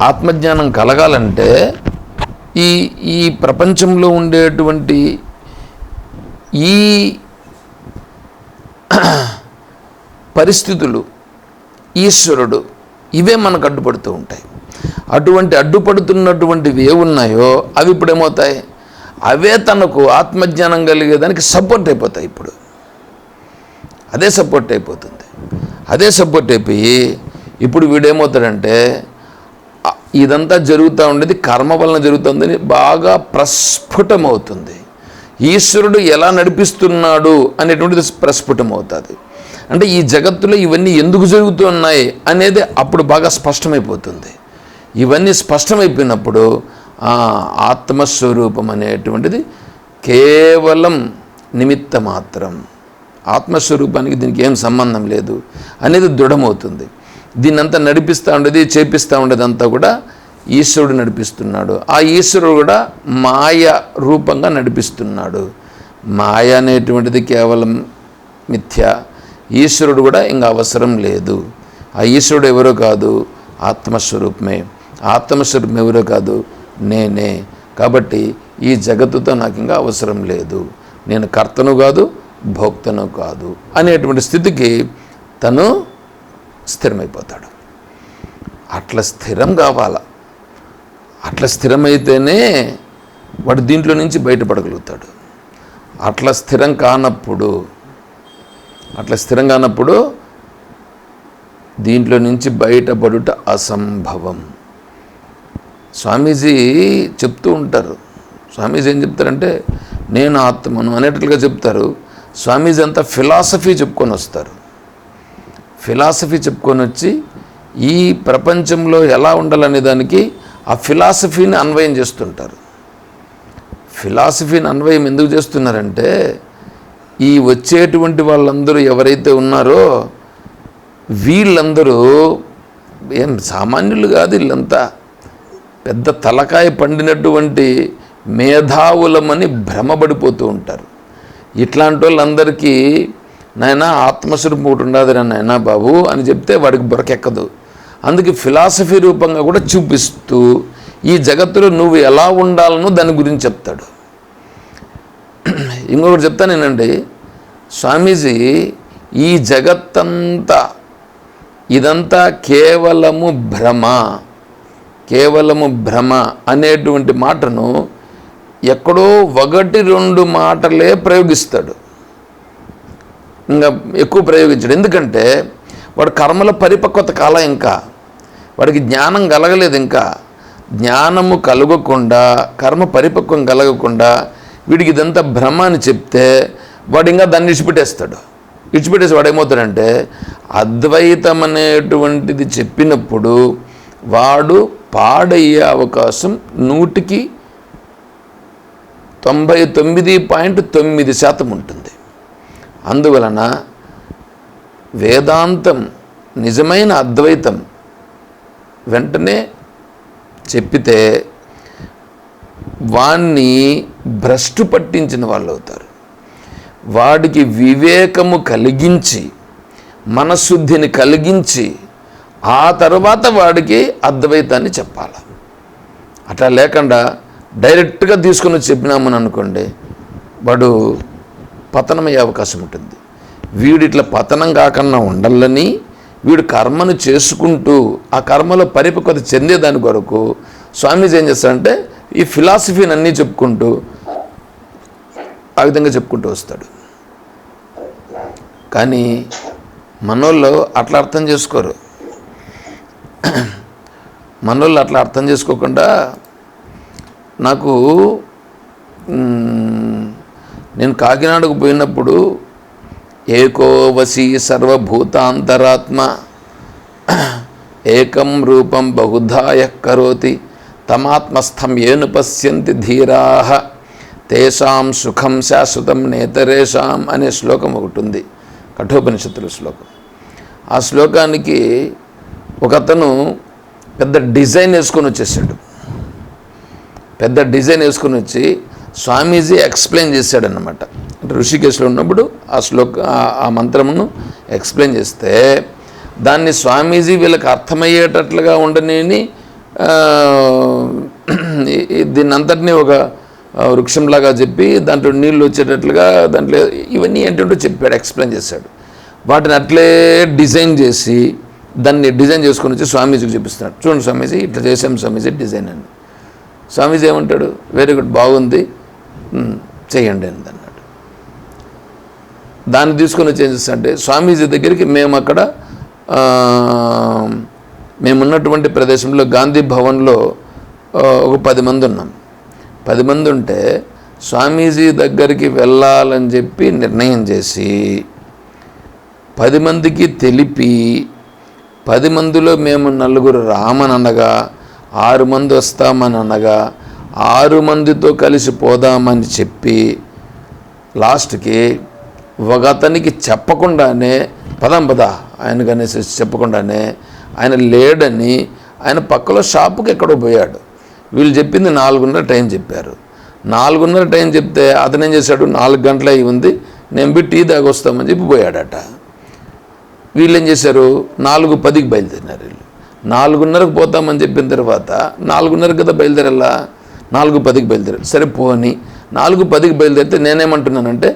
ఆత్మజ్ఞానం కలగాలంటే ఈ ఈ ప్రపంచంలో ఉండేటువంటి ఈ పరిస్థితులు ఈశ్వరుడు ఇవే మనకు అడ్డుపడుతూ ఉంటాయి. అటువంటి అడ్డుపడుతున్నటువంటివి ఏ ఉన్నాయో అవి ఇప్పుడు ఏమవుతాయి? అవే తనకు ఆత్మజ్ఞానం కలిగేదానికి సపోర్ట్ అయిపోతాయి ఇప్పుడు. అదే సపోర్ట్ అయిపోతుంది. అదే సపోర్ట్ అయిపోయి ఇప్పుడు వీడేమవుతాడంటే ఇదంతా జరుగుతూ ఉండేది కర్మ వలన జరుగుతుందని బాగా ప్రస్ఫుటమవుతుంది. ఈశ్వరుడు ఎలా నడిపిస్తున్నాడు అనేటువంటిది ప్రస్ఫుటమవుతుంది. అంటే ఈ జగత్తులో ఇవన్నీ ఎందుకు జరుగుతున్నాయి అనేది అప్పుడు బాగా స్పష్టమైపోతుంది. ఇవన్నీ స్పష్టమైపోయినప్పుడు ఆత్మస్వరూపం అనేటువంటిది కేవలం నిమిత్త మాత్రం. ఆత్మస్వరూపానికి దీనికి ఏం సంబంధం లేదు అనేది దృఢమవుతుంది. దీన్నంతా నడిపిస్తూ ఉండేది చేపిస్తూ ఉండేదంతా కూడా ఈశ్వరుడు నడిపిస్తున్నాడు. ఆ ఈశ్వరుడు కూడా మాయ రూపంగా నడిపిస్తున్నాడు. మాయ అనేటువంటిది కేవలం మిథ్య. ఈశ్వరుడు కూడా ఇంకా అవసరం లేదు. ఆ ఈశ్వరుడు ఎవరో కాదు ఆత్మస్వరూపమే. ఆత్మస్వరూపం ఎవరో కాదు నేనే. కాబట్టి ఈ జగత్తుతో నాకు ఇంకా అవసరం లేదు. నేను కర్తను కాదు భోక్తను కాదు అనేటువంటి స్థితికి తను స్థిరమైపోతాడు. అట్లా స్థిరం కావాల? అట్లా స్థిరమైతేనే వాడు దీంట్లో నుంచి బయటపడగలుగుతాడు. అట్లా స్థిరం కానప్పుడు అట్లా స్థిరం కానప్పుడు దీంట్లో నుంచి బయటపడుట అసంభవం. స్వామీజీ చెప్తూ ఉంటారు. స్వామీజీ ఏం చెప్తారంటే నేను ఆత్మను అనేటట్లుగా చెప్తారు. స్వామీజీ అంతా ఫిలాసఫీ చెప్పుకొని వస్తారు. ఫిలాసఫీ చెప్పుకొని వచ్చి ఈ ప్రపంచంలో ఎలా ఉండాలనే దానికి ఆ ఫిలాసఫీని అన్వయం చేస్తుంటారు. ఫిలాసఫీని అన్వయం ఎందుకు చేస్తున్నారంటే ఈ వచ్చేటువంటి వాళ్ళందరూ ఎవరైతే ఉన్నారో వీళ్ళందరూ ఏం సామాన్యులు కాదు వీళ్ళంతా. పెద్ద తలకాయ పండినటువంటి మేధావులమని భ్రమపడిపోతూ ఉంటారు. ఇట్లాంటి వాళ్ళందరికీ నాయన ఆత్మస్వరూపం ఒకటి ఉండదు నాయన బాబు అని చెప్తే వాడికి బొరకెక్కదు. అందుకే ఫిలాసఫీ రూపంగా కూడా చూపిస్తూ ఈ జగత్తులో నువ్వు ఎలా ఉండాలనో దాని గురించి చెప్తాడు. ఇంకొకటి చెప్తానేనండి స్వామీజీ ఈ జగత్తంతా ఇదంతా కేవలము భ్రమ కేవలము భ్రమ అనేటువంటి మాటను ఎక్కడో ఒకటి రెండు మాటలే ప్రయోగిస్తాడు. ఇంకా ఎక్కువ ప్రయోగించాడు. ఎందుకంటే వాడు కర్మల పరిపక్వత కాల ఇంకా. వాడికి జ్ఞానం కలగలేదు ఇంకా. జ్ఞానము కలగకుండా కర్మ పరిపక్వం కలగకుండా వీడికి ఇదంతా భ్రమ అని చెప్తే వాడు ఇంకా దాన్ని ఇచ్చిపెట్టేస్తాడు ఇచ్చిపెట్టేసి వాడు ఏమవుతాడంటే అద్వైతం అనేటువంటిది చెప్పినప్పుడు వాడు పాడయ్యే అవకాశం నూటికి తొంభై తొమ్మిది పాయింట్ తొమ్మిది శాతం ఉంటుంది. అందువలన వేదాంతం నిజమైన అద్వైతం వెంటనే చెప్పితే వాణ్ణి భ్రష్టు పట్టించిన వాళ్ళు అవుతారు వాడికి వివేకము కలిగించి మనశుద్ధిని కలిగించి ఆ తర్వాత వాడికి అద్వైతాన్ని చెప్పాలి. అట్లా లేకుండా డైరెక్ట్గా తీసుకుని చెప్పినామని అనుకోండి వాడు పతనమయ్యే అవకాశం ఉంటుంది. వీడు ఇట్లా పతనం కాకుండా ఉండాలని వీడు కర్మను చేసుకుంటూ ఆ కర్మలో పరిపక్వత చెందేదాని కొరకు స్వామీజీ ఏం చేస్తాడంటే ఈ ఫిలాసఫీని అన్నీ చెప్పుకుంటూ ఆ విధంగా చెప్పుకుంటూ వస్తాడు. కానీ మనోళ్ళు అట్లా అర్థం చేసుకోరు. మనోళ్ళు అట్లా అర్థం చేసుకోకుండా నాకు నేను కాకినాడకు పోయినప్పుడు ఏకోవసి సర్వభూతాంతరాత్మ ఏకం రూపం బహుధాయ కరోతి తమాత్మస్థం ఏను పశ్యంతి ధీరా తేషాం సుఖం శాశ్వతం నేతరేషాం అనే శ్లోకం ఒకటి ఉంది కఠోపనిషత్తుల శ్లోకం. ఆ శ్లోకానికి ఒకతను పెద్ద డిజైన్ వేసుకొని వచ్చేసాడు. పెద్ద డిజైన్ వేసుకొని వచ్చి స్వామీజీ ఎక్స్ప్లెయిన్ చేశాడనమాట అంటే ఋషికేశ్లో ఉన్నప్పుడు ఆ శ్లోక ఆ- మంత్రమును ఎక్స్ప్లెయిన్ చేస్తే దాన్ని స్వామీజీ వీళ్ళకి అర్థమయ్యేటట్లుగా ఉండనేని దీన్ని అంతటినీ ఒక వృక్షంలాగా చెప్పి దాంట్లో నీళ్ళు వచ్చేటట్లుగా దాంట్లో ఇవన్నీ ఏంటంటే చెప్పాడు ఎక్స్ప్లెయిన్ చేశాడు. వాటిని అట్లే డిజైన్ చేసి దాన్ని డిజైన్ చేసుకొని వచ్చి స్వామీజీకి చూపిస్తున్నాడు. చూడండి స్వామీజీ ఇట్లా చేసాం స్వామీజీ డిజైన్ అని. స్వామీజీ ఏమంటాడు? వెరీ గుడ్ బాగుంది. చేయండి అని అన్నాడు దాన్ని తీసుకొని చేంజెస్ అంటే స్వామీజీ దగ్గరికి మేము అక్కడ మేమున్నటువంటి ప్రదేశంలో గాంధీ భవన్లో ఒక పది మంది ఉన్నాం. పది మంది ఉంటే స్వామీజీ దగ్గరికి వెళ్ళాలని చెప్పి నిర్ణయం చేసి పది మందికి తెలిపి పది మందిలో మేము నలుగురు రామని అనగా ఆరు మంది వస్తామని అనగా ఆరు మందితో కలిసి పోదామని చెప్పి లాస్ట్కి ఒక అతనికి చెప్పకుండానే పదం పద ఆయనకు అనేసి చెప్పకుండానే ఆయన లేడని ఆయన పక్కలో షాపుకి ఎక్కడో పోయాడు. వీళ్ళు చెప్పింది నాలుగున్నర టైం చెప్పారు. నాలుగున్నర టైం చెప్తే అతను ఏం చేశాడు? నాలుగు గంటల అయి ఉంది నేను బి టీ దాకా వస్తామని చెప్పి పోయాడట. వీళ్ళు ఏం చేశారు? నాలుగు పదికి బయలుదేరినారు వీళ్ళు. నాలుగున్నరకు పోతామని చెప్పిన తర్వాత నాలుగున్నరకు కదా బయలుదేరాలా? నాలుగు పదికి బయలుదేరారు సరే పోని నాలుగు పదికి బయలుదేరితే నేనేమంటున్నానంటే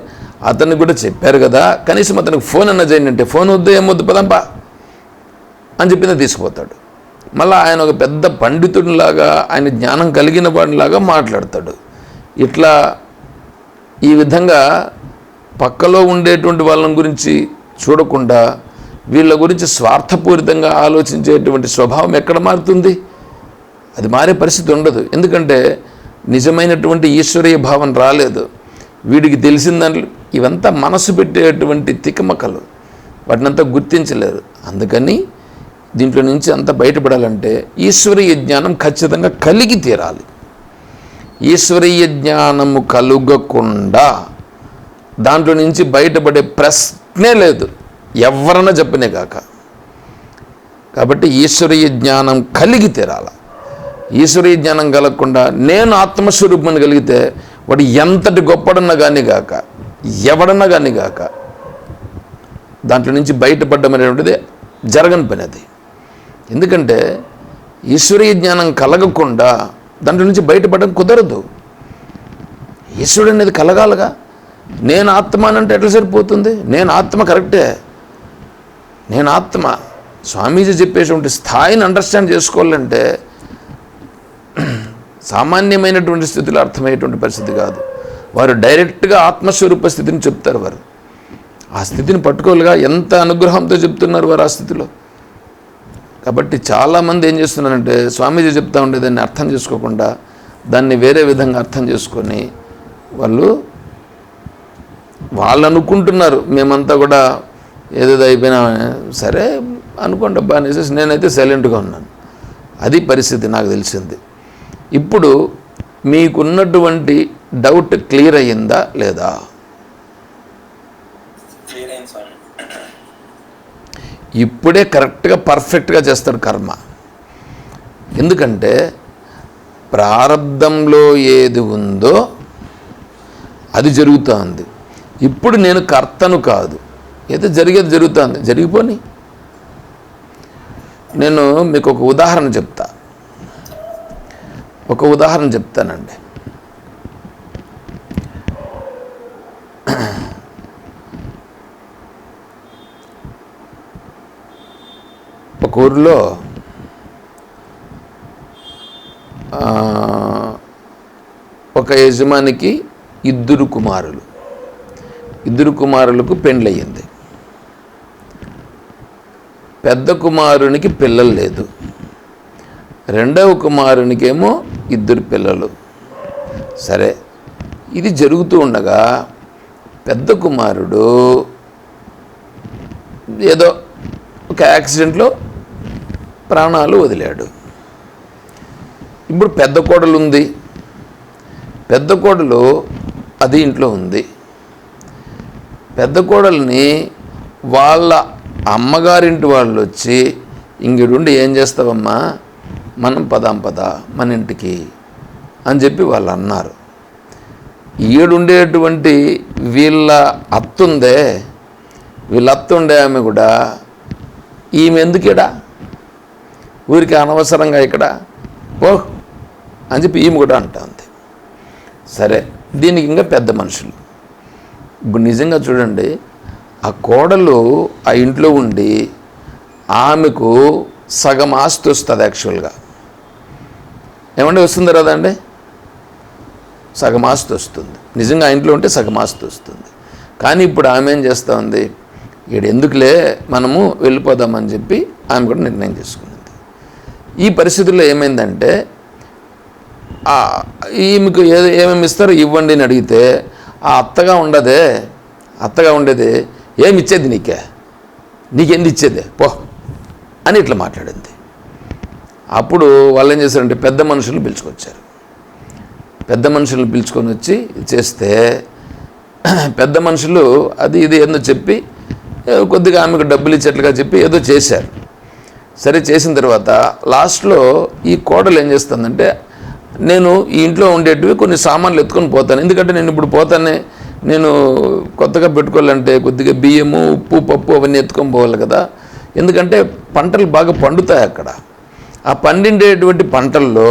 అతన్ని కూడా చెప్పారు కదా కనీసం అతనికి ఫోన్ అన్న చేయండి అంటే ఫోన్ వద్దు ఏమొద్దు పదంపా అని చెప్పింది తీసుకుపోతాడు. మళ్ళీ ఆయన ఒక పెద్ద పండితుడిలాగా ఆయన జ్ఞానం కలిగిన వాడిలాగా మాట్లాడతాడు. ఇట్లా ఈ విధంగా పక్కలో ఉండేటువంటి వాళ్ళని గురించి చూడకుండా వీళ్ళ గురించి స్వార్థపూరితంగా ఆలోచించేటువంటి స్వభావం ఎక్కడ మారుతుంది? అది మారే పరిస్థితి ఉండదు. ఎందుకంటే నిజమైనటువంటి ఈశ్వరీయ భావం రాలేదు. వీడికి తెలిసిన దాంట్లో ఇవంతా మనసు పెట్టేటువంటి తికమకలు. వాటినంతా గుర్తించలేరు అందుకని దీంట్లో నుంచి అంత బయటపడాలంటే ఈశ్వరీయ జ్ఞానం ఖచ్చితంగా కలిగి తీరాలి. ఈశ్వరీయ జ్ఞానము కలుగకుండా దాంట్లో నుంచి బయటపడే ప్రశ్నే లేదు. ఎవరన్నా చెప్పనే కాక. కాబట్టి ఈశ్వరీయ జ్ఞానం కలిగి తీరాలి. ఈశ్వరీయ జ్ఞానం కలగకుండా నేను ఆత్మస్వరూపం కలిగితే వాడు ఎంతటి గొప్పడన్నా కానీ గాక ఎవడన్నా కానీ గాక దాంట్లో నుంచి బయటపడడం అనేటువంటిది జరగని పని అది. ఎందుకంటే ఈశ్వరీయ జ్ఞానం కలగకుండా దాంట్లో నుంచి బయటపడడం కుదరదు. ఈశ్వరుడు అనేది కలగాలగా. నేను ఆత్మ అని అంటే ఎట్లా సరిపోతుంది? నేను ఆత్మ కరెక్టే. నేను ఆత్మ. స్వామీజీ చెప్పేటువంటి స్థాయిని అండర్స్టాండ్ చేసుకోవాలంటే సామాన్యమైనటువంటి స్థితిలో అర్థమయ్యేటువంటి పరిస్థితి కాదు. వారు డైరెక్ట్గా ఆత్మస్వరూప స్థితిని చెప్తారు వారు. ఆ స్థితిని పట్టుకోలుగా ఎంత అనుగ్రహంతో చెప్తున్నారు వారు ఆ స్థితిలో? కాబట్టి చాలామంది ఏం చేస్తున్నారంటే స్వామీజీ చెప్తా ఉండే దాన్ని అర్థం చేసుకోకుండా దాన్ని వేరే విధంగా అర్థం చేసుకొని వాళ్ళు వాళ్ళు అనుకుంటున్నారు మేమంతా కూడా ఏదేదో అయిపోయినా సరే అనుకోండి అబ్బా అనేసి నేనైతే సైలెంట్గా ఉన్నాను. అది పరిస్థితి నాకు తెలిసింది. ఇప్పుడు మీకున్నటువంటి డౌట్ క్లియర్ అయ్యిందా లేదా? ఇప్పుడే కరెక్ట్గా పర్ఫెక్ట్గా చేస్తాడు కర్మ. ఎందుకంటే ప్రారంధంలో ఏది ఉందో అది జరుగుతోంది. ఇప్పుడు నేను కర్తను కాదు. ఏదో జరిగేది జరుగుతుంది. జరిగిపోని. నేను మీకు ఒక ఉదాహరణ చెప్తా. ఒక ఉదాహరణ చెప్తానండి. ఒక ఊరిలో ఒక యజమానికి ఇద్దరు కుమారులు. ఇద్దరు కుమారులకు పెండ్లయ్యింది పెద్ద కుమారునికి పిల్లలు లేదు. రెండవ కుమారునికేమో ఇద్దరు పిల్లలు. సరే ఇది జరుగుతూ ఉండగా పెద్ద కుమారుడు ఏదో ఒక యాక్సిడెంట్లో ప్రాణాలు వదిలాడు. ఇప్పుడు పెద్ద కోడలు ఉంది. పెద్ద కోడలు అది ఇంట్లో ఉంది. పెద్ద కోడల్ని వాళ్ళ అమ్మగారింటి వాళ్ళు వచ్చి ఇంగిడుండి ఏం చేస్తావమ్మా? మనం పదాం పద మన ఇంటికి అని చెప్పి వాళ్ళు అన్నారు. ఈడుండేటువంటి వీళ్ళ అత్తుందే వీళ్ళ అత్తుండే ఆమె కూడా ఈమె ఎందుకు ఇక్కడ ఊరికి అనవసరంగా ఇక్కడ ఓ అని చెప్పి ఈమె కూడా అంటా సరే దీనికి ఇంకా పెద్ద మనుషులు. ఇప్పుడు నిజంగా చూడండి ఆ కోడలు ఆ ఇంట్లో ఉండి ఆమెకు సగం ఆస్తి వస్తుంది యాక్చువల్గా ఏమంటే వస్తుంది కదా అండి? సగమాస్తి వస్తుంది. నిజంగా ఆ ఇంట్లో ఉంటే సగమాస్తి వస్తుంది. కానీ ఇప్పుడు ఆమె ఏం చేస్తూ ఉంది? ఈడు ఎందుకులే మనము వెళ్ళిపోదామని చెప్పి ఆమె కూడా నిర్ణయం చేసుకున్నది. ఈ పరిస్థితుల్లో ఏమైందంటే ఈమెకు ఏది ఏమేమి ఇస్తారో ఇవ్వండి అని అడిగితే ఆ అత్తగా ఉండదే అత్తగా ఉండేది ఏమి ఇచ్చేది నీకే? నీకెందు ఇచ్చేది? పో అని ఇట్లా మాట్లాడింది. అప్పుడు వాళ్ళు ఏం చేశారంటే పెద్ద మనుషులు పిలుచుకొచ్చారు. పెద్ద మనుషులు పిలుచుకొని వచ్చి చేస్తే పెద్ద మనుషులు అది ఇది ఏందో చెప్పి కొద్దిగా ఆమెకు డబ్బులు ఇచ్చేట్లుగా చెప్పి ఏదో చేశారు. సరే చేసిన తర్వాత లాస్ట్లో ఈ కోడలు ఏం చేస్తుందంటే నేను ఈ ఇంట్లో ఉండేటివి కొన్ని సామాన్లు ఎత్తుకొని పోతాను. ఎందుకంటే నేను ఇప్పుడు పోతానే నేను కొత్తగా పెట్టుకోవాలంటే కొద్దిగా బియ్యము ఉప్పు పప్పు అవన్నీ ఎత్తుకొని పోవాలి కదా. ఎందుకంటే పంటలు బాగా పండుతాయి అక్కడ. ఆ పండిండేటువంటి పంటల్లో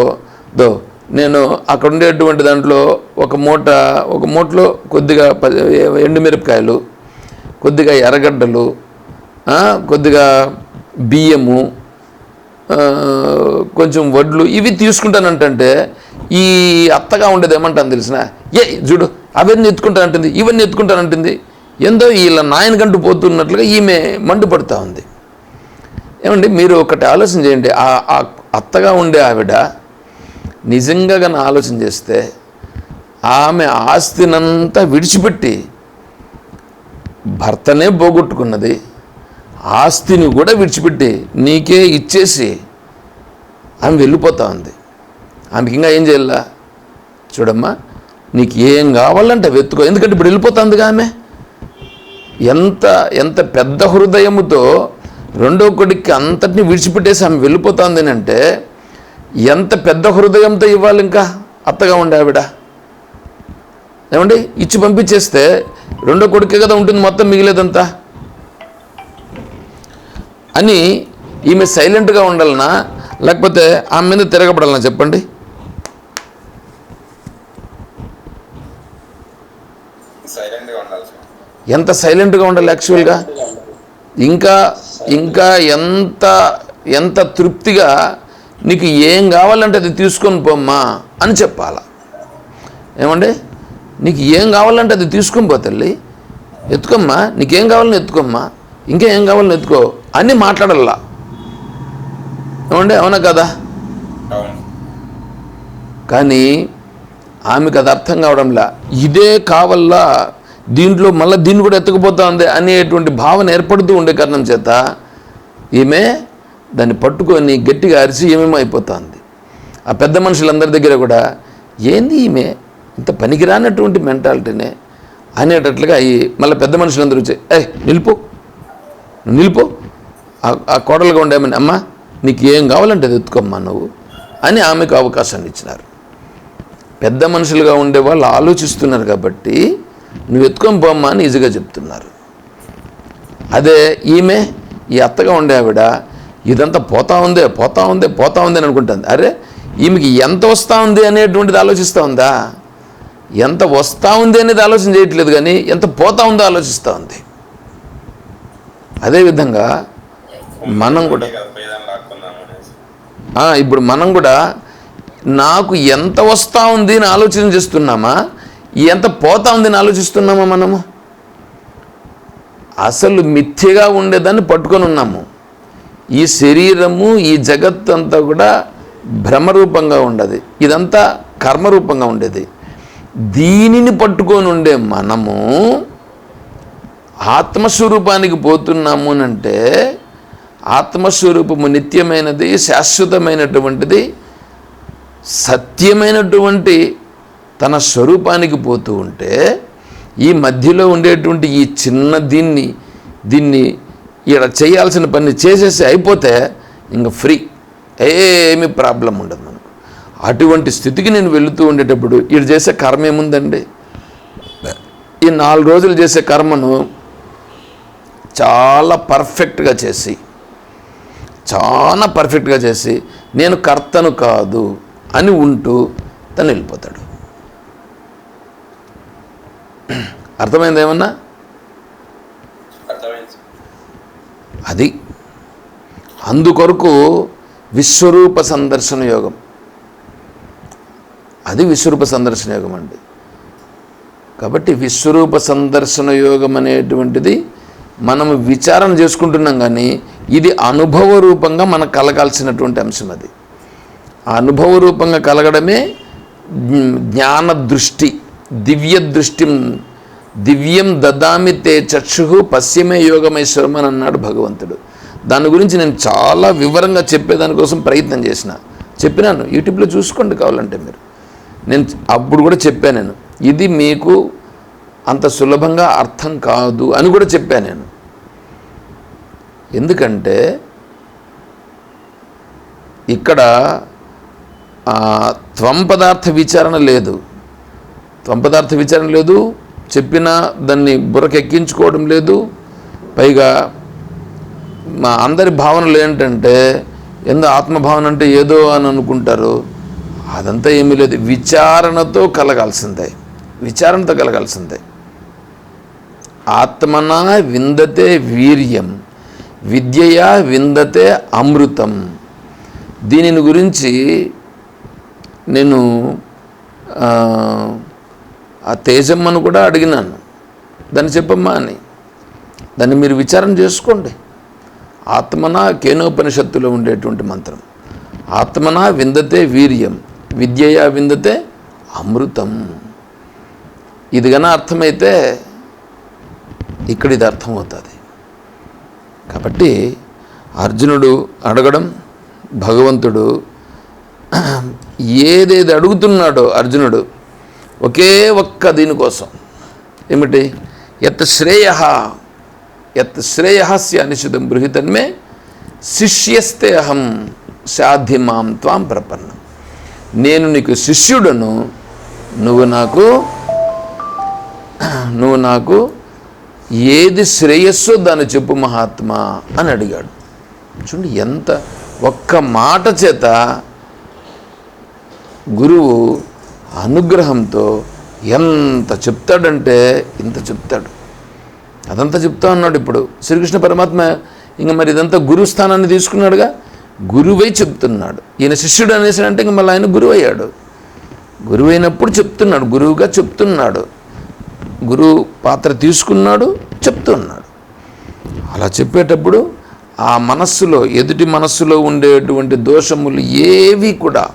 దో నేను అక్కడ ఉండేటువంటి దాంట్లో ఒక మూట ఒక మూటలో కొద్దిగా ప- ఎండుమిరపకాయలు కొద్దిగా ఎర్రగడ్డలు కొద్దిగా బియ్యము కొంచెం వడ్లు ఇవి తీసుకుంటానంటే ఈ అత్తగా ఉండేది ఏమంటాను తెలిసిన? ఏ చూడు అవన్నీ ఎత్తుకుంటానంటుంది ఇవన్నీ ఎత్తుకుంటానంటుంది. ఏందో వీళ్ళ నాయనకంటూ పోతున్నట్లుగా ఈమె మండిపడుతూ ఉంది. ఏమండి మీరు ఒకటి ఆలోచన చేయండి. ఆ ఆ అత్తగా ఉండే ఆవిడ నిజంగా కానీ ఆలోచన చేస్తే ఆమె ఆస్తినంతా విడిచిపెట్టి భర్తనే పోగొట్టుకున్నది ఆస్తిని కూడా విడిచిపెట్టి నీకే ఇచ్చేసి ఆమె వెళ్ళిపోతా ఉంది. ఆమెకి ఇంకా ఏం చేయాల? చూడమ్మా నీకు ఏం కావాలంటే వెతుకో. ఎందుకంటే ఇప్పుడు వెళ్ళిపోతుందిగా ఆమె. ఎంత ఎంత పెద్ద హృదయముతో రెండో కొడుక్కి అంతటిని విడిచిపెట్టేసి ఆమె వెళ్ళిపోతుంది అంటే ఎంత పెద్ద హృదయంతో ఇవ్వాలి ఇంకా అత్తగా ఉండే ఆవిడ? ఏమండి? ఇచ్చి పంపించేస్తే రెండో కొడుకే కదా ఉంటుంది మొత్తం మిగిలేదంతా? అని ఈమె సైలెంట్గా ఉండాలనా? లేకపోతే ఆమె మీద తిరగబడాలనా? చెప్పండి. ఎంత సైలెంట్గా ఉండాలి యాక్చువల్గా? ఇంకా ఇంకా ఎంత ఎంత తృప్తిగా నీకు ఏం కావాలంటే అది తీసుకొని పోమ్మా అని చెప్పాల. ఏమండి? నీకు ఏం కావాలంటే అది తీసుకొని పో తల్లి. ఎత్తుకోమ్మా. నీకేం కావాలని ఎత్తుకోమ్మా. ఇంకా ఏం కావాలని ఎత్తుకో అని మాట్లాడాలా. ఏమండి? అవునా కదా? కానీ ఆమెకు అది అర్థం కావడంలా. ఇదే కావల్లా దీంట్లో మళ్ళీ దీన్ని కూడా ఎత్తుకుపోతా ఉంది అనేటువంటి భావన ఏర్పడుతూ ఉండే కారణం చేత ఈమె దాన్ని పట్టుకొని గట్టిగా అరిచి ఏమేమో అయిపోతుంది ఆ పెద్ద మనుషులందరి దగ్గర కూడా ఏంది ఈమె ఇంత పనికిరానటువంటి మెంటాలిటీనే అనేటట్లుగా అయ్యి మళ్ళీ పెద్ద మనుషులందరూ వచ్చి ఏ నిలిపో. నిలిపో. ఆ- కోడలుగా ఉండేమని అమ్మా నీకు ఏం కావాలంటే అది ఎత్తుకోమ్మా నువ్వు అని ఆమెకు అవకాశాన్ని ఇచ్చినారు. పెద్ద మనుషులుగా ఉండే వాళ్ళు ఆలోచిస్తున్నారు కాబట్టి నువ్వు ఎత్తుకొని పోమ్మా అని ఈజీగా చెప్తున్నారు. అదే ఈమె ఈ అత్తగా ఉండే ఆవిడ ఇదంతా పోతా ఉందే పోతా ఉందే పోతా ఉంది అని అనుకుంటుంది. అరే ఈమెకి ఎంత వస్తూ ఉంది అనేటువంటిది ఆలోచిస్తూ ఉందా? ఎంత వస్తూ ఉంది అనేది ఆలోచన చేయట్లేదు కానీ ఎంత పోతా ఉందో ఆలోచిస్తూ ఉంది. అదేవిధంగా మనం కూడా ఇప్పుడు మనం కూడా నాకు ఎంత వస్తూ ఉంది అని ఆలోచన చేస్తున్నామా? ఎంత పోతా ఉందని ఆలోచిస్తున్నామా మనము? అసలు మిథ్యగా ఉండేదాన్ని పట్టుకొని ఉన్నాము. ఈ శరీరము ఈ జగత్ అంతా కూడా భ్రమరూపంగా ఉండదు. ఇదంతా కర్మరూపంగా ఉండేది. దీనిని పట్టుకొని ఉండే మనము ఆత్మస్వరూపానికి పోతున్నాము అంటే ఆత్మస్వరూపము నిత్యమైనది శాశ్వతమైనటువంటిది సత్యమైనటువంటి తన స్వరూపానికి పోతూ ఉంటే ఈ మధ్యలో ఉండేటువంటి ఈ చిన్న దీన్ని దీన్ని ఇక్కడ చేయాల్సిన పని చేసేసి అయిపోతే ఇంకా ఫ్రీ. ఏమి ప్రాబ్లం ఉండదు మనకు. అటువంటి స్థితికి నేను వెళుతూ ఉండేటప్పుడు ఇక్కడ చేసే కర్మ ఏముందండి? ఈ నాలుగు రోజులు చేసే కర్మను చాలా పర్ఫెక్ట్గా చేసి చాలా పర్ఫెక్ట్గా చేసి నేను కర్తను కాదు అని ఉంటూ తను వెళ్ళిపోతాడు. అర్థమైంది. ఏమన్నా అది. అందుకొరకు విశ్వరూప సందర్శన యోగం. అది విశ్వరూప సందర్శన యోగం అండి. కాబట్టి విశ్వరూప సందర్శన యోగం అనేటువంటిది మనం విచారణ చేసుకుంటున్నాం కానీ ఇది అనుభవ రూపంగా మనకు కలగాల్సినటువంటి అంశం అది. ఆ అనుభవ రూపంగా కలగడమే జ్ఞ- జ్ఞాన దృష్టి. దివ్య దృష్టి దివ్యం దదామి తే చక్షు పశ్చిమే యోగమేశ్వరం అని అన్నాడు భగవంతుడు. దాని గురించి నేను చాలా వివరంగా చెప్పేదానికోసం ప్రయత్నం చేసిన. చెప్పినాను. యూట్యూబ్లో చూసుకోండి కావాలంటే మీరు. నేను అప్పుడు కూడా చెప్పాను నేను. ఇది మీకు అంత సులభంగా అర్థం కాదు అని కూడా చెప్పాను నేను. ఎందుకంటే ఇక్కడ త్వం పదార్థ విచారణ లేదు. త్వం విచారణ లేదు చెప్పినా దాన్ని బుర్రకెక్కించుకోవడం లేదు. పైగా మా అందరి భావనలు ఏంటంటే ఎందు ఆత్మభావన అంటే ఏదో అని అనుకుంటారు. అదంతా ఏమీ లేదు. విచారణతో కలగాల్సిందే. విచారణతో కలగాల్సిందే. ఆత్మన విందతే వీర్యం విద్యయా విందతే అమృతం. దీనిని గురించి నేను ఆ, తేజమ్మను కూడా అడిగినాను. దాన్ని చెప్పమ్మా అని. దాన్ని మీరు విచారం చేసుకోండి. ఆత్మన కేనోపనిషత్తులో ఉండేటువంటి మంత్రం. ఆత్మన విందతే వీర్యం విద్యయా విందతే అమృతం. ఇది గన అర్థమైతే ఇక్కడ ఇది అర్థమవుతుంది. కాబట్టి అర్జునుడు అడగడం భగవంతుడు ఏదేది అడుగుతున్నాడో అర్జునుడు ఒకే ఒక్క దీనికోసం. ఏమిటి? యత్ శ్రేయ ఎత్ శ్రేయస్య అనిశ్చితం బృహితన్మే శిష్యస్తే అహం సాధి మాం త్వాం ప్రపన్నం. నేను నీకు శిష్యుడను నువ్వు నాకు నువ్వు నాకు ఏది శ్రేయస్సో దాన్ని చెప్పు మహాత్మా అని అడిగాడు. చూడండి ఎంత ఒక్క మాట చేత గురువు అనుగ్రహంతో ఎంత చెప్తాడంటే ఇంత చెప్తాడు. అదంతా చెప్తా ఉన్నాడు ఇప్పుడు. శ్రీకృష్ణ పరమాత్మ ఇంక మరి ఇదంతా గురు స్థానాన్ని తీసుకున్నాడుగా? గురువై చెప్తున్నాడు. ఈయన శిష్యుడు అనేసాడంటే అంటే ఇంక మళ్ళీ ఆయన గురువు అయ్యాడు గురువు అయినప్పుడు చెప్తున్నాడు. గురువుగా చెప్తున్నాడు. గురువు పాత్ర తీసుకున్నాడు చెప్తున్నాడు. అలా చెప్పేటప్పుడు ఆ మనస్సులో ఎదుటి మనస్సులో ఉండేటువంటి దోషములు ఏవి కూడా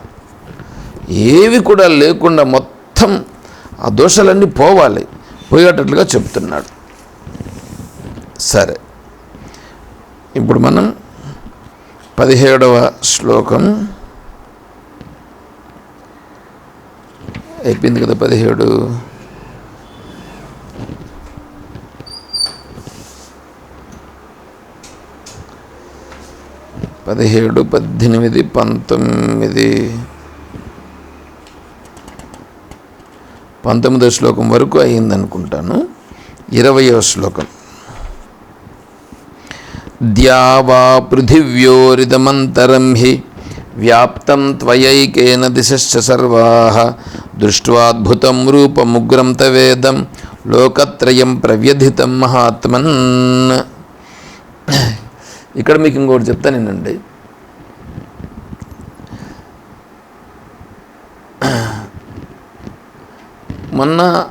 ఏవి కూడా లేకుండా మొత్తం ఆ దోషాలన్నీ పోవాలి. పోయేటట్లుగా చెప్తున్నాడు సరే. ఇప్పుడు మనం పదిహేడవ శ్లోకం. అయిపోయింది కదా పదిహేడు. పదిహేడు పద్దెనిమిది పంతొమ్మిది. పంతొమ్మిదో శ్లోకం వరకు అయిందనుకుంటాను ఇరవయో శ్లోకం. ద్యావా పృథివ్యోరిదమంతరం హి వ్యాప్తం త్వయైకేన దిశశ్చ సర్వా దృష్ట్వాద్భుతం రూపముగ్రం తవేదం లోకత్రయం ప్రవ్యధితం మహాత్మన్. ఇక్కడ మీకు ఇంకోటి చెప్తానేనండి మొన్న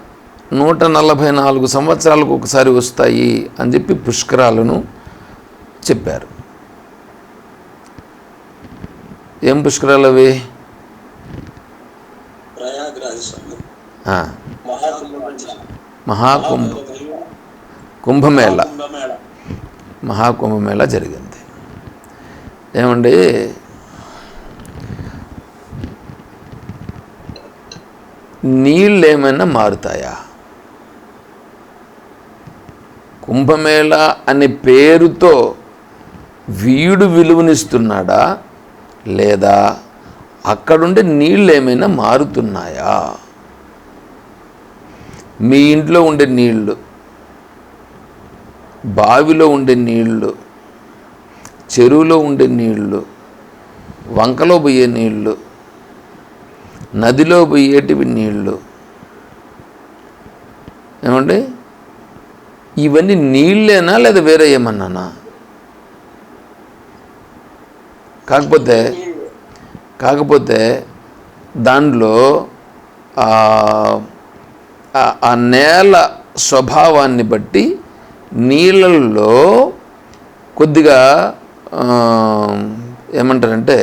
నూట నలభై నాలుగు సంవత్సరాలకు ఒకసారి వస్తాయి అని చెప్పి పుష్కరాలను చెప్పారు. ఏం పుష్కరాలు అవి మహాకుంభ. కుంభమేళ. మహాకుంభమేళ జరిగింది. ఏమండి? నీళ్ళు ఏమైనా మారుతాయా? కుంభమేళ అనే పేరుతో వీడు విలువనిస్తున్నాడా? లేదా అక్కడుండే నీళ్ళు ఏమైనా మారుతున్నాయా? మీ ఇంట్లో ఉండే నీళ్ళు బావిలో ఉండే నీళ్ళు చెరువులో ఉండే నీళ్ళు వంకలో పోయే నీళ్ళు నదిలో పోయేటివి నీళ్ళు. ఏమండి? ఇవన్నీ నీళ్ళేనా లేదా వేరే ఏమన్నానా? కాకపోతే కాకపోతే దాంట్లో ఆ నేల స్వభావాన్ని బట్టి నీళ్ళల్లో కొద్దిగా ఏమంటారంటే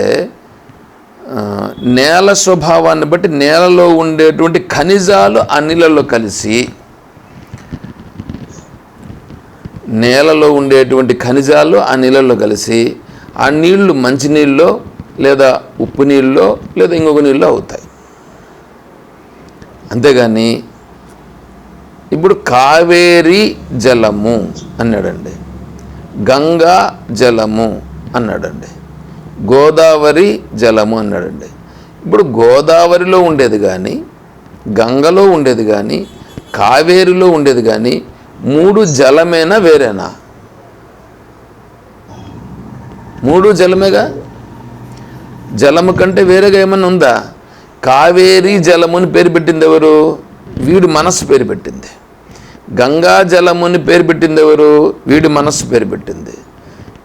నేల స్వభావాన్ని బట్టి నేలలో ఉండేటువంటి ఖనిజాలు ఆ నీళ్ళల్లో కలిసి నేలలో ఉండేటువంటి ఖనిజాలు ఆ నీళ్ళల్లో కలిసి ఆ నీళ్ళు మంచినీళ్ళలో లేదా ఉప్పు నీళ్ళలో లేదా ఇంకొక నీళ్ళు అవుతాయి. అంతేగాని ఇప్పుడు కావేరి జలము అన్నాడండి. గంగా జలము అన్నాడండి. గోదావరి జలము అన్నాడండి. ఇప్పుడు గోదావరిలో ఉండేది కానీ గంగలో ఉండేది కానీ కావేరిలో ఉండేది కానీ మూడు జలమేనా వేరేనా? మూడు జలమేగా? జలము కంటే వేరేగా ఏమన్నా ఉందా? కావేరీ జలముని పేరు పెట్టింది ఎవరు? వీడు మనస్సు పేరు పెట్టింది. గంగా జలముని పేరు పెట్టింది ఎవరు? వీడి మనస్సు పేరు పెట్టింది.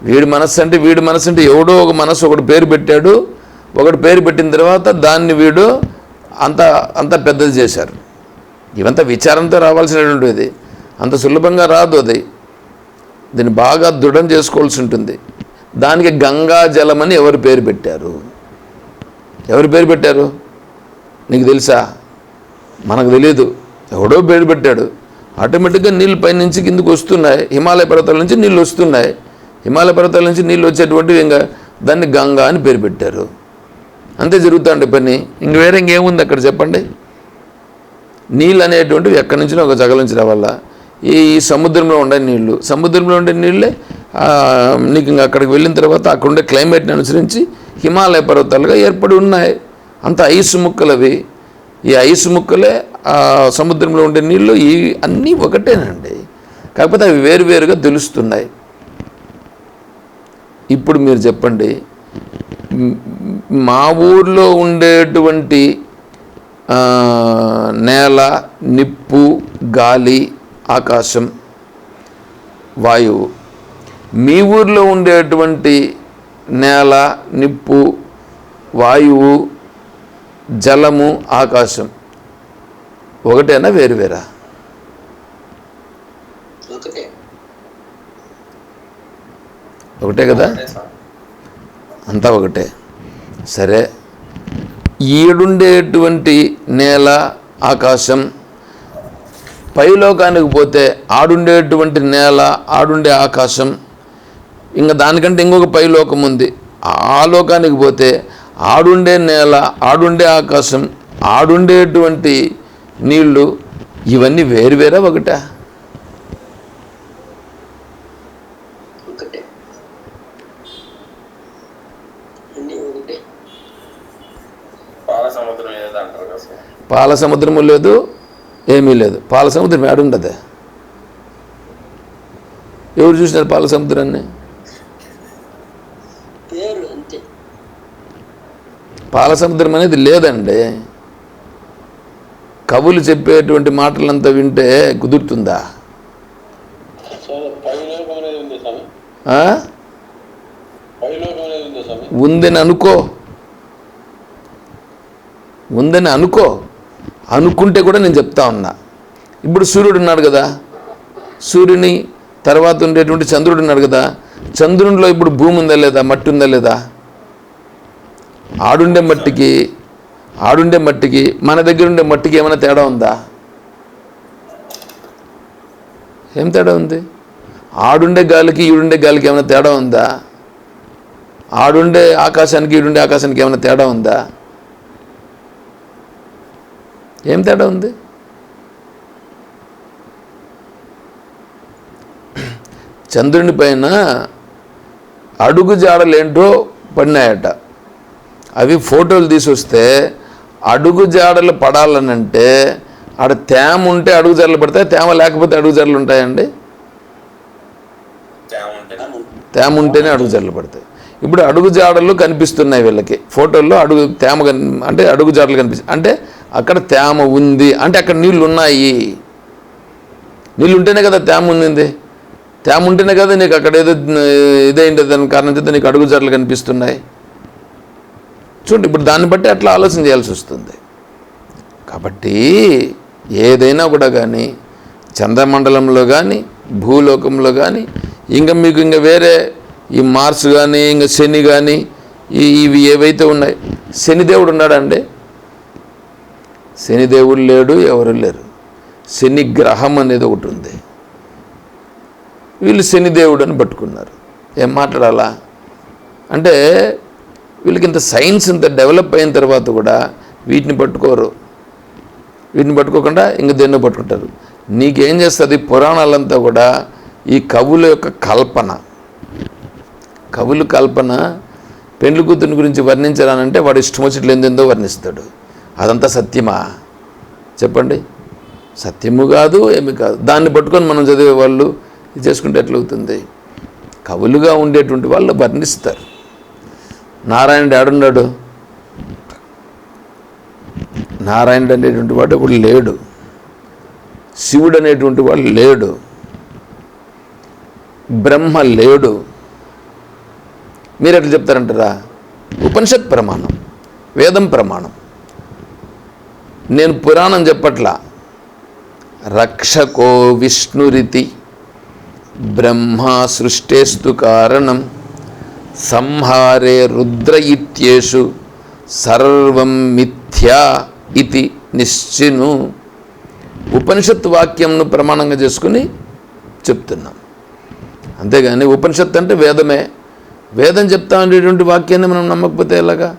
వీడి మనస్సు అంటే వీడి మనస్సు అంటే ఎవడో ఒక మనస్సు ఒకటి పేరు పెట్టాడు. ఒకటి పేరు పెట్టిన తర్వాత దాన్ని వీడు అంత అంత పెద్దది చేశారు. ఇవంతా విచారంతో రావాల్సినటువంటిది అంత సులభంగా రాదు అది. దీన్ని బాగా దృఢం చేసుకోవాల్సి ఉంటుంది. దానికి గంగా జలం అని ఎవరు పేరు పెట్టారు? ఎవరు పేరు పెట్టారు? నీకు తెలుసా? మనకు తెలియదు ఎవడో పేరు పెట్టాడు. ఆటోమేటిక్గా నీళ్ళు పైనుంచి కిందకు వస్తున్నాయి. హిమాలయ పర్వతాల నుంచి నీళ్ళు వస్తున్నాయి. హిమాలయ పర్వతాల నుంచి నీళ్ళు వచ్చేటువంటి ఇంకా దాన్ని గంగా అని పేరు పెట్టారు. అంతే జరుగుతుంది పని. ఇంక వేరే ఇంకేముంది అక్కడ చెప్పండి? నీళ్ళు అనేటువంటివి ఎక్కడి నుంచి ఒక జగల నుంచి రావాలా. ఈ సముద్రంలో ఉండే నీళ్ళు. సముద్రంలో ఉండే నీళ్ళే నీకు ఇంకా అక్కడికి వెళ్ళిన తర్వాత అక్కడ ఉండే క్లైమేట్ని అనుసరించి హిమాలయ పర్వతాలుగా ఏర్పడి ఉన్నాయి. అంత ఐసు ముక్కలు అవి ఈ ఐసు ముక్కలే ఆ సముద్రంలో ఉండే నీళ్ళు ఇవి అన్నీ ఒకటేనండి. కాకపోతే అవి వేరువేరుగా తెలుస్తున్నాయి. ఇప్పుడు మీరు చెప్పండి. మా ఊర్లో ఉండేటువంటి నేల నిప్పు గాలి ఆకాశం వాయువు. మీ ఊర్లో ఉండేటువంటి నేల నిప్పు వాయువు జలము ఆకాశం ఒకటేనా వేరు వేరా ఒకటే ఒకటే కదా? అంతా ఒకటే. సరే. ఈడుండేటువంటి నేల ఆకాశం పైలోకానికి పోతే ఆడుండేటువంటి నేల ఆడుండే ఆకాశం ఇంకా దానికంటే ఇంకొక పైలోకం ఉంది. ఆ లోకానికి పోతే ఆడుండే నేల ఆడుండే ఆకాశం ఆడుండేటువంటి నీళ్ళు ఇవన్నీ వేరువేరా ఒకటా ఒకటే అన్నీ ఒకటే పాల సముద్రం ఏదో అంటారు కదా స్వామి పాల సముద్రము లేదు ఏమీ లేదు. పాల సముద్రం ఏడుండదే ఎవరు చూసినారు పాల సముద్రాన్ని? పాల సముద్రం అనేది లేదండి. కవులు చెప్పేటువంటి మాటలంతా వింటే కుదురుతుందా? స్వామి పైలోకం అనేది ఉంది స్వామి ఆ? పైలోకం అనేది ఉంది స్వామి ఉందని అనుకో ఉందని అనుకో అనుకుంటే కూడా నేను చెప్తా ఉన్నా. ఇప్పుడు సూర్యుడు ఉన్నాడు కదా. సూర్యుని తర్వాత ఉండేటువంటి చంద్రుడు ఉన్నాడు కదా. చంద్రునిలో ఇప్పుడు భూమి ఉందా లేదా? మట్టి ఉందా లేదా? ఆడుండే మట్టికి ఆడుండే మట్టికి మన దగ్గర ఉండే మట్టికి ఏమైనా తేడా ఉందా? ఏం తేడా ఉంది? ఆడుండే గాలికి ఈడుండే గాలికి ఏమైనా తేడా ఉందా? ఆడుండే ఆకాశానికి ఈడుండే ఆకాశానికి ఏమైనా తేడా ఉందా? ఏం తేడా ఉంది? చంద్రుని పైన అడుగు జాడలేంటో పడినాయట. అవి ఫోటోలు తీసొస్తే అడుగు జాడలు పడాలనంటే ఆడ తేమ ఉంటే అడుగు జాడలు పడతాయి? తేమ లేకపోతే అడుగు జాడలు ఉంటాయండి? తేమ ఉంటేనే అడుగు జాడలు పడతాయి. ఇప్పుడు అడుగు జాడలు కనిపిస్తున్నాయి వీళ్ళకి. ఫోటోల్లో అడుగు తేమ అంటే అడుగు జాడలు కనిపిస్తాయి అంటే అక్కడ తేమ ఉంది. అంటే అక్కడ నీళ్ళు ఉన్నాయి నీళ్ళు ఉంటేనే కదా తేమ ఉంది తేమ ఉంటేనే కదా నీకు అక్కడ ఏదో ఇదేంటి దాని కారణం చేత నీకు అడుగు జట్లు కనిపిస్తున్నాయి. చూడండి ఇప్పుడు దాన్ని బట్టి అట్లా ఆలోచన చేయాల్సి వస్తుంది. కాబట్టి ఏదైనా కూడా కానీ చంద్రమండలంలో కానీ భూలోకంలో కానీ ఇంకా మీకు ఇంకా వేరే ఈ మార్స్ కానీ ఇంకా శని కానీ ఈ ఇవి ఏవైతే ఉన్నాయి శనిదేవుడు ఉన్నాడండి శనిదేవుడు లేడు ఎవరు లేరు. శని గ్రహం అనేది ఒకటి ఉంది. వీళ్ళు శనిదేవుడు అని పట్టుకున్నారు. ఏం మాట్లాడాలా? అంటే వీళ్ళకి ఇంత సైన్స్ ఇంత డెవలప్ అయిన తర్వాత కూడా వీటిని పట్టుకోరు. వీటిని పట్టుకోకుండా ఇంక దేన్నో పట్టుకుంటారు. నీకేం చేస్తుంది? పురాణాలంతా కూడా ఈ కవుల యొక్క కల్పన. కవులు కల్పన పెండ్లి కూతురిని గురించి వర్ణించాలనంటే వాడు ఇష్టం వచ్చిట్లు ఏందేందో వర్ణిస్తాడు. అదంతా సత్యమా? చెప్పండి. సత్యము కాదు ఏమి కాదు. దాన్ని పట్టుకొని మనం చదివే వాళ్ళు ఇది చేసుకుంటే ఎట్లవుతుంది? కవులుగా ఉండేటువంటి వాళ్ళు వర్ణిస్తారు. నారాయణుడు ఆడున్నాడు నారాయణుడు అనేటువంటి వాడు ఇప్పుడు లేడు. శివుడు అనేటువంటి వాడు లేడు. బ్రహ్మ లేడు. మీరు ఎట్లా చెప్తారంటారా? ఉపనిషత్ ప్రమాణం వేదం ప్రమాణం. నేను పురాణం చెప్పట్లా. రక్షకో విష్ణురితి బ్రహ్మ సృష్టేస్తు కారణం సంహారే రుద్ర ఇత్యేషు సర్వం మిథ్యా ఇది నిశ్చిను. ఉపనిషత్ వాక్యంను ప్రమాణంగా చేసుకుని చెప్తున్నాం. అంతేగాని ఉపనిషత్ అంటే వేదమే. వేదం చెప్తా ఉండేటువంటి వాక్యాన్ని మనం నమ్మకపోతే ఎలాగా?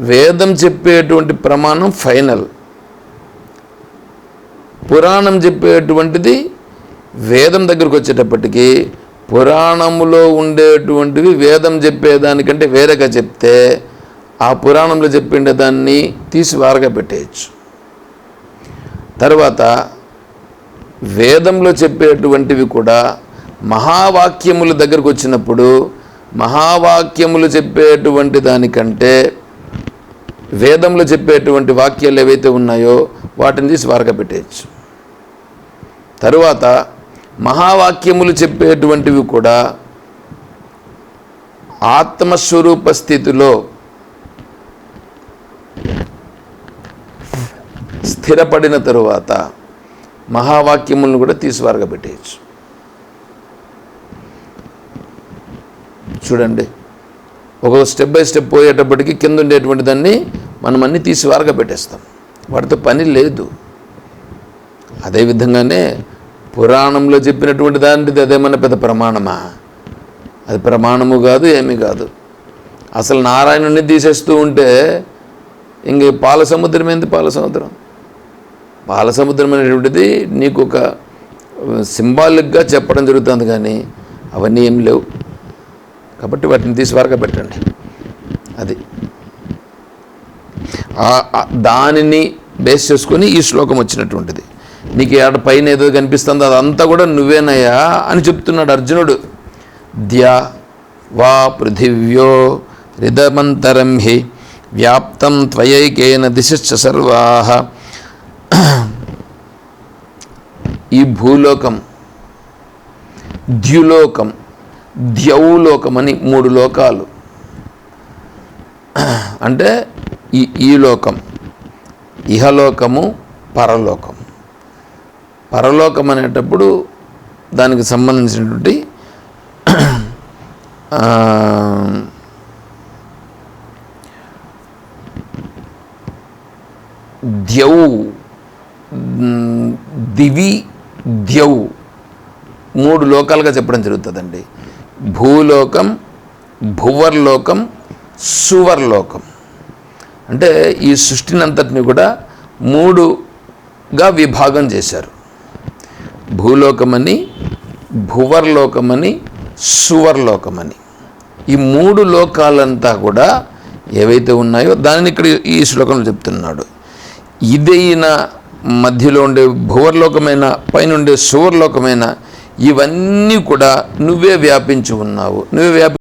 వేదం చెప్పేటువంటి ప్రమాణం ఫైనల్. పురాణం చెప్పేటువంటిది వేదం దగ్గరకు వచ్చేటప్పటికీ పురాణములో ఉండేటువంటివి వేదం చెప్పేదానికంటే వేరేగా చెప్తే ఆ పురాణంలో చెప్పిండే దాన్ని తీసి వారగా పెట్టేయచ్చు. తర్వాత వేదంలో చెప్పేటువంటివి కూడా మహావాక్యముల దగ్గరకు వచ్చినప్పుడు మహావాక్యములు చెప్పేటువంటి దానికంటే వేదంలో చెప్పేటువంటి వాక్యాలు ఏవైతే ఉన్నాయో వాటిని తీసి వారగా పెట్టేయచ్చు. తరువాత మహావాక్యములు చెప్పేటువంటివి కూడా ఆత్మస్వరూప స్థితిలో స్థిరపడిన తరువాత మహావాక్యములను కూడా తీసివారుగా పెట్టేయచ్చు. చూడండి. ఒక స్టెప్ బై స్టెప్ పోయేటప్పటికి కింద ఉండేటువంటి దాన్ని మనం అన్ని తీసి వారగా పెట్టేస్తాం. వాటితో పని లేదు. అదేవిధంగానే పురాణంలో చెప్పినటువంటి దానిది అదేమన్నా పెద్ద ప్రమాణమా? అది ప్రమాణము కాదు ఏమీ కాదు. అసలు నారాయణుడిని తీసేస్తూ ఉంటే ఇంక పాల సముద్రం ఏంది పాల సముద్రం? పాల సముద్రం అనేటువంటిది నీకు ఒక సింబాలిక్గా చెప్పడం జరుగుతుంది కానీ అవన్నీ ఏం లేవు. కాబట్టి వాటిని తీసి వరక పెట్టండి. అది. దానిని బేస్ చేసుకొని ఈ శ్లోకం వచ్చినటువంటిది. నీకు ఆడ పైన ఏదో కనిపిస్తుందో అదంతా కూడా నువ్వేనయ్యా అని చెప్తున్నాడు అర్జునుడు. ద్యా వా పృథివ్యో రిదమంతరం హి వ్యాప్తం త్వయైకేన దిశిశ్చ సర్వాహ ఈ భూలోకం ద్యులోకం ద్యౌలోకం అని మూడు లోకాలు. అంటే ఈ ఈ లోకం ఇహలోకము పరలోకం. పరలోకం అనేటప్పుడు దానికి సంబంధించినటువంటి ద్యౌ దివి ద్యౌ మూడు లోకాలుగా చెప్పడం జరుగుతుందండి. భూలోకం భువర్లోకం సువర్లోకం. అంటే ఈ సృష్టినంతటిని కూడా మూడుగా విభాగం చేశారు. భూలోకమని భువర్లోకమని సువర్లోకమని. ఈ మూడు లోకాలంతా కూడా ఏవైతే ఉన్నాయో దానిని ఇక్కడ ఈ శ్లోకంలో చెప్తున్నాడు. ఇదైన మధ్యలో ఉండే భువర్లోకమైన పైన ఉండే సువర్లోకమైన ఇవన్నీ కూడా నువ్వే వ్యాపించి ఉన్నావు. నువ్వే వ్యాపి